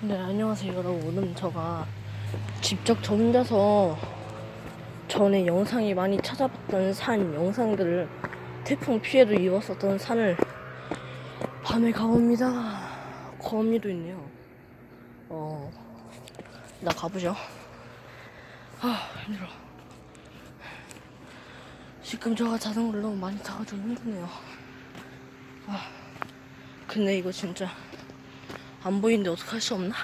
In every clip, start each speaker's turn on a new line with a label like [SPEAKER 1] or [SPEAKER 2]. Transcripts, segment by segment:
[SPEAKER 1] 네, 안녕하세요, 여러분. 오늘은 제가 직접 저 혼자서 전에 영상이 많이 찾아봤던 산 영상들을 태풍 피해도 입었었던 산을 밤에 가봅니다. 거미도 있네요. 어, 나 가보죠. 아, 힘들어. 지금 제가 자전거를 너무 많이 타가지고 힘드네요. 아, 근데 이거 진짜 안 보이는데 어떡할 수 없나?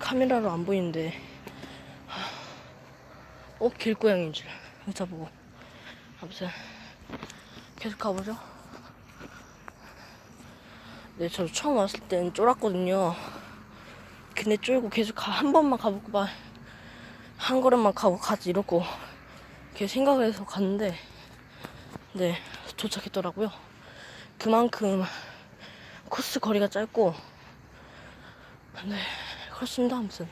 [SPEAKER 1] 카메라로 안 보이는데. 어? 길고양이인 줄. 의자 보고. 아무튼 계속 가보죠. 네, 저 처음 왔을 땐 쫄았거든요. 근데 쫄고 계속 가, 한 번만 가보고 막 한 걸음만 가고 가지 이러고 계속 생각을 해서 갔는데 네 도착했더라고요. 그만큼 코스 거리가 짧고. 네 그렇습니다 아무튼.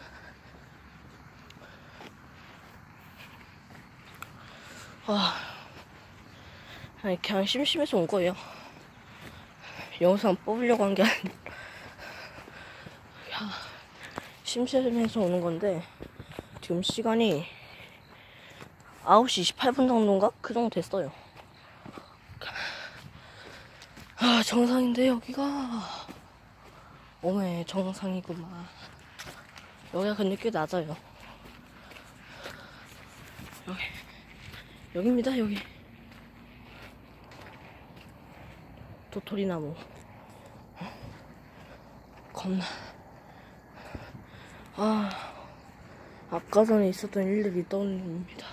[SPEAKER 1] 와 아니 그냥 심심해서 온 거예요. 영상 뽑으려고 한 게 아니라 그냥 심심해서 오는 건데 지금 시간이 9시 28분 정도인가? 그 정도 됐어요 아 정상인데 여기가? 오메 정상이구만. 여기가 근데 꽤 낮아요. 여기. 여기입니다 여기. 도토리나무. 겁나. 아 아까 전에 있었던 일들이 떠오릅니다.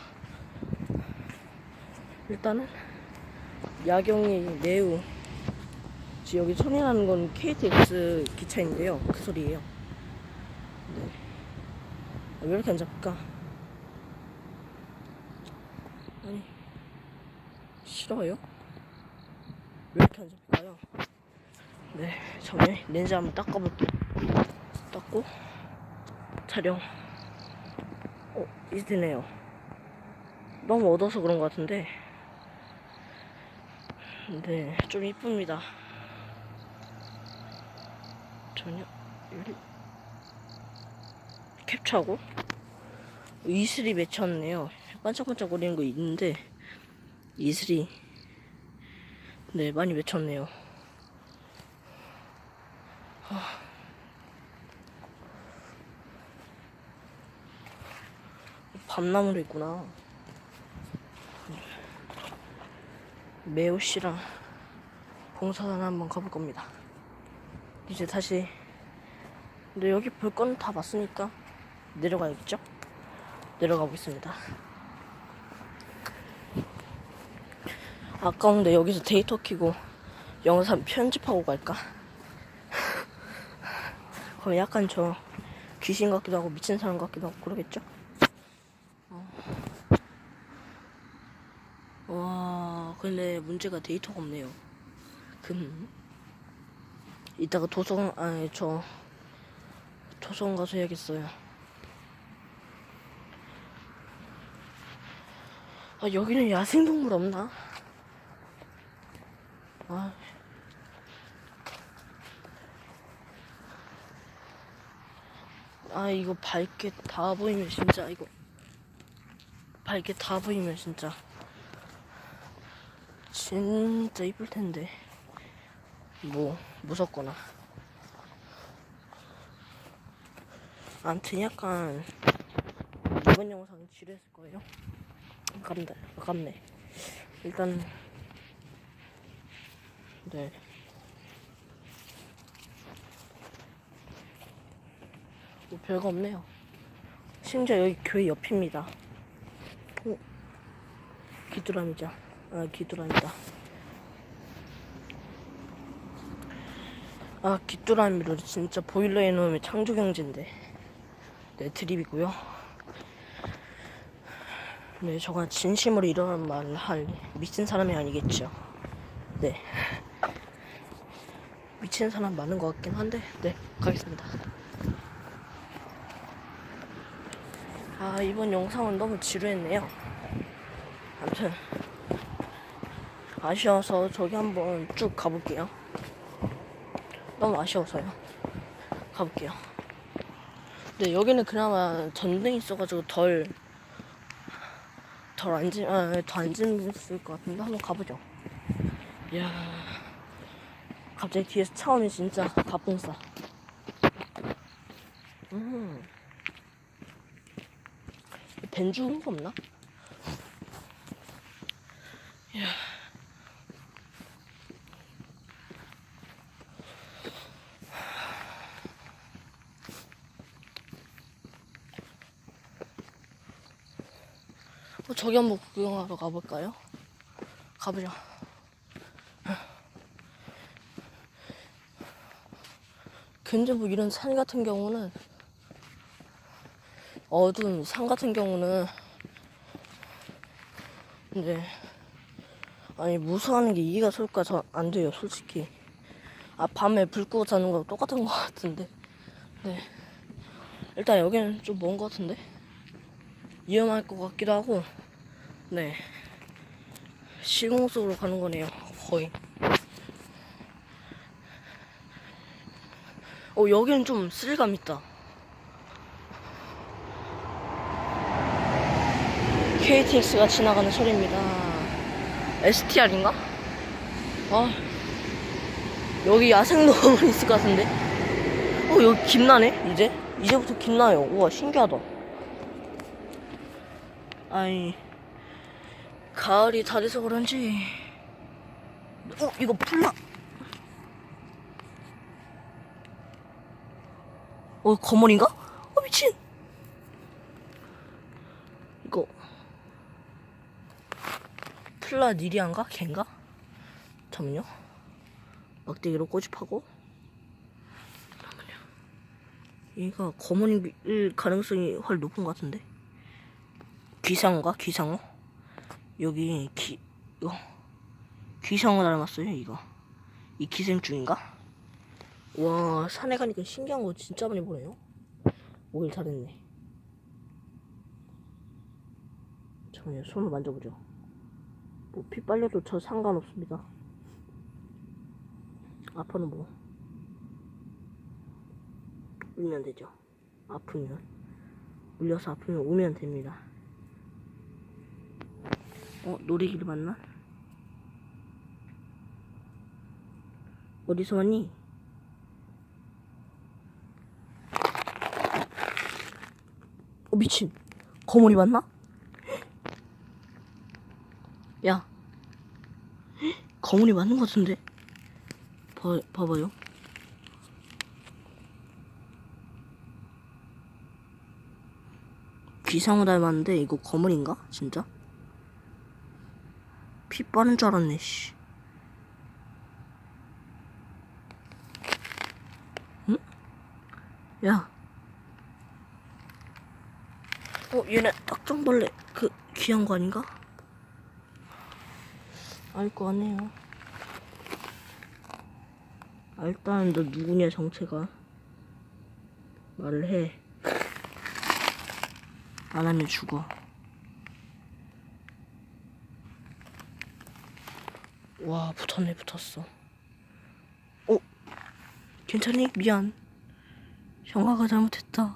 [SPEAKER 1] 일단은 야경이 매우 여기 나는 건 KTX 기차인데요. 그 소리예요. 네. 아, 왜 이렇게 안 잡힐까? 아니, 싫어요? 왜 이렇게 안 잡힐까요? 네, 전에 렌즈 한번 닦아볼게요. 닦고, 촬영. 어, 이제 되네요. 너무 어두워서 그런 것 같은데. 네, 좀 이쁩니다. 전혀 캡처하고 이슬이 맺혔네요. 반짝반짝 거리는 거 있는데 이슬이 네 많이 맺혔네요. 아. 밤나무도 있구나. 매우 씨랑 봉사단 한번 가볼 겁니다. 이제 다시 근데 여기 볼 건 다 봤으니까 내려가야겠죠? 내려가 보겠습니다. 아까운데 여기서 데이터 키고 영상 편집하고 갈까? 그럼 약간 저 귀신 같기도 하고 미친 사람 같기도 하고 그러겠죠? 어. 와 근데 문제가 데이터가 없네요. 금 이따가 도서관 아니 저 도서관 가서 해야겠어요. 아 여기는 야생동물 없나? 아. 아 이거 밝게 다 보이면 진짜 이거 밝게 다 보이면 진짜 진짜 이쁠 텐데. 뭐 무섭거나. 아무튼 약간 이번 영상은 지루했을 거예요. 아깝다 아깝네. 일단 네. 뭐 별거 없네요. 심지어 여기 교회 옆입니다. 어? 귀뚜라미자 아 귀뚜라미다 아 귀뚜라미로 진짜 보일러에 넣으면 창조경제인데. 네 드립이고요. 네 저가 진심으로 이런 말을 할 미친 사람이 아니겠죠. 네. 미친 사람 많은 것 같긴 한데 네 가겠습니다. 아 이번 영상은 너무 지루했네요. 아무튼 아쉬워서 저기 한번 쭉 가볼게요 너무 아쉬워서요. 가볼게요. 근데 여기는 그나마 전등이 있어가지고 덜, 덜 앉으, 아, 더 앉으실 것 같은데 한번 가보죠. 이야, 갑자기 뒤에서 차 오면 진짜 가뿐싸. 음. 벤주 홍보 없나? 저기 한번 구경하러 가볼까요? 가보자. 근데 뭐 이런 산 같은 경우는 어두운 산 같은 경우는 이제 아니 무서워하는 게 이해가 솔까? 저안 돼요 솔직히. 아 밤에 불 끄고 자는 거 똑같은 거 같은데. 네. 일단 여기는 좀 먼 거 같은데? 위험할 것 같기도 하고 네. 시공 속으로 가는 거네요 거의. 어 여기는 좀 스릴감 있다. KTX가 지나가는 소리입니다. STR인가? 아 여기 야생동물 있을 것 같은데? 어 여기 김나네? 이제? 이제부터 김나요. 우와 신기하다. 아니 가을이 다 돼서 그런지 어 이거 풀라 어 거머리인가? 어 미친 이거 플라니리안가? 걘가? 잠깐만요 막대기로 꼬집하고 잠깐만요 얘가 거머리일 가능성이 훨 높은 것 같은데 귀상어가? 귀상어? 여기 기 이거 귀상어 닮았어요 이거. 이 기생충인가? 와 산에 가니까 신기한 거 진짜 많이 보네요. 오길 잘했네. 잠깐만요 손을 만져보죠. 뭐 피 빨려도 저 상관없습니다. 아파는 뭐. 울면 되죠. 아프면. 울려서 아프면 우면 됩니다 어 놀이기를 만나? 어디서 왔니? 어 미친 거머리 맞나? 야 거머리 맞는 것 같은데 봐, 봐봐요 귀상어 닮았는데 이거 거머리인가? 진짜? 피 빠는 줄 알았네 씨 응? 야 어, 얘네 딱정벌레 그 귀한 거 아닌가? 알거 같네요. 아, 일단 너 누구냐 정체가 말을 해. 안 하면 죽어. 와 붙었네 붙었어. 어 괜찮니? 미안. 형아가 잘못했다.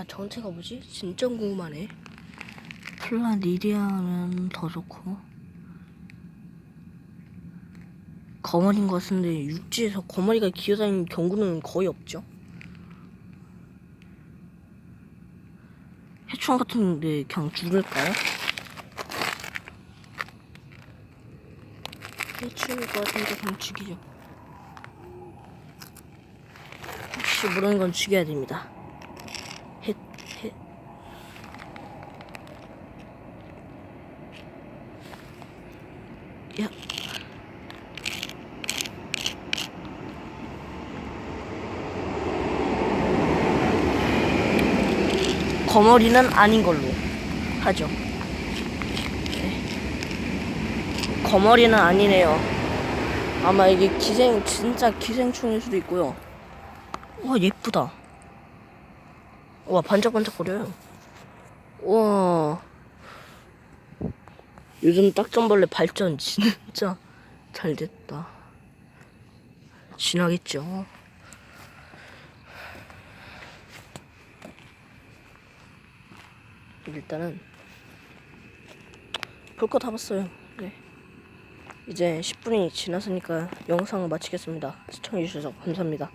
[SPEAKER 1] 아 정체가 뭐지? 진짜 궁금하네. 플라니디아는 더 좋고 거머리인 것 같은데 육지에서 거머리가 기어다니는 경우는 거의 없죠. 해충 같은데 그냥 죽을까요? 해충일 것 같은데 그냥 죽이죠. 혹시 모르는 건 죽여야 됩니다. 야. 거머리는 아닌 걸로 하죠. 네. 거머리는 아니네요. 아마 이게 기생 진짜 기생충일 수도 있고요. 와 예쁘다. 와 반짝반짝 거려요. 와 요즘 딱정벌레 발전 진짜 잘 됐다. 지나겠죠. 일단은 볼 거 다 봤어요. 네. 이제 10분이 지났으니까 영상을 마치겠습니다. 시청해주셔서 감사합니다.